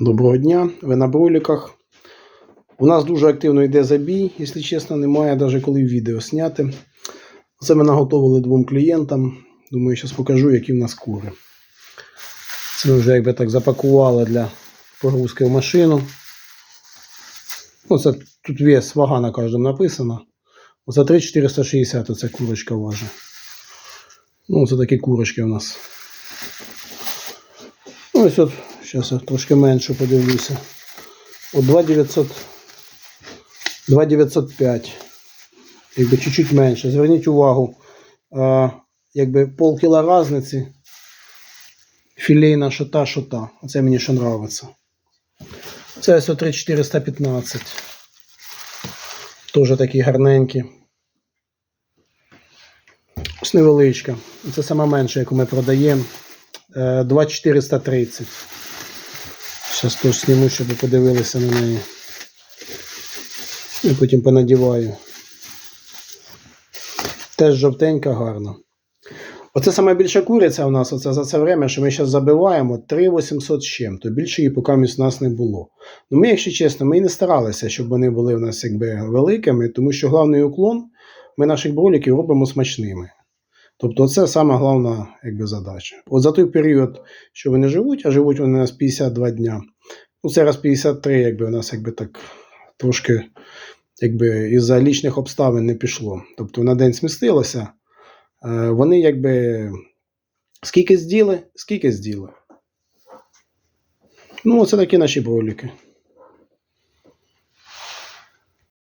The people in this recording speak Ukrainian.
Доброго дня, ви на броліках. У нас дуже активно йде забій, якщо чесно, немає навіть коли відео зняти. Це ми наготовили двом клієнтам. Думаю, зараз покажу, які в нас кури. Це ми вже якби так запакували для погрузки в машину. Оце тут вес, вага на кожному написана. Оце 3,460 оця курочка важить. Ну, це такі курочки у нас. Ну, ось от, зараз я трошки менше подивлюся. От 2,900, 2,905. Якби чуть-чуть менше. Зверніть увагу, а, якби полкіла різниці. Філейна що та, що та. Оце мені ще нравиться. Це ось 3,415. Теж такі гарненькі. Ось невеличка. Це сама менша, яку ми продаємо. Е, 2,430. Зараз теж зніму, щоб ви подивилися на неї. І потім понадіваю. Теж жовтенька, гарна. Оце саме більша куриця у нас оце за це время, що ми зараз забиваємо 3800 з чим, то більше її поки у нас не було. Ну ми, якщо чесно, ми і не старалися, щоб вони були у нас якби великими, тому що головний уклон ми наших броліків робимо смачними. Тобто це сама головна якби, задача. От за той період, що вони живуть, а живуть вони у нас 52 дня, ну зараз 53, якби у нас якби так трошки якби із-за лічних обставин не пішло. Тобто на день смістилося. Е, Вони якби скільки зділи, скільки зділи. Ну, це такі наші броліки.